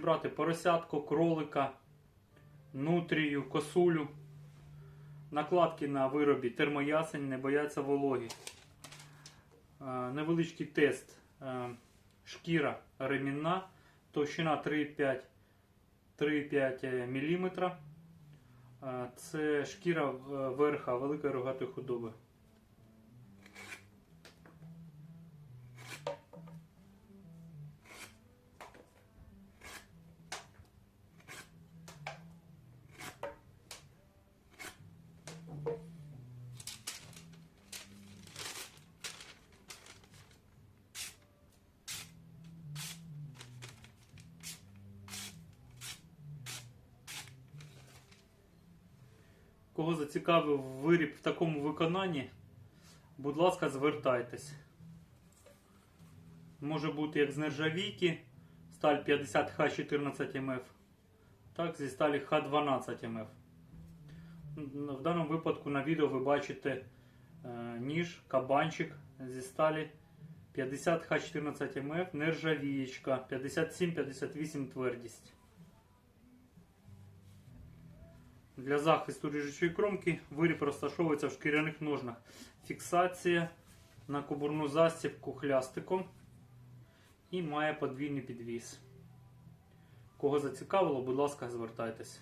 зібрати поросятку, кролика, нутрію, косулю. Накладки на виробі термоясень не бояться вологі. Е, Невеличкий тест. Е, Шкіра ремінна, товщина 3,5 3,5 мм. Це шкіра е, верха великої рогатої худоби. Кого зацікавив виріб в такому виконанні, будь ласка, звертайтесь. Може бути як з нержавійки сталь 50Х14 МФ, так зі сталі Х12 МФ. В даному випадку на відео ви бачите е, ніж, кабанчик зі сталі 50Х14 МФ, нержавієчка 57-58 твердість. Для захисту ріжучої кромки виріб розташовується в шкіряних ножнах. Фіксація на кобурну застібку хлястиком і має подвійний підвіс. Кого зацікавило, будь ласка, звертайтесь.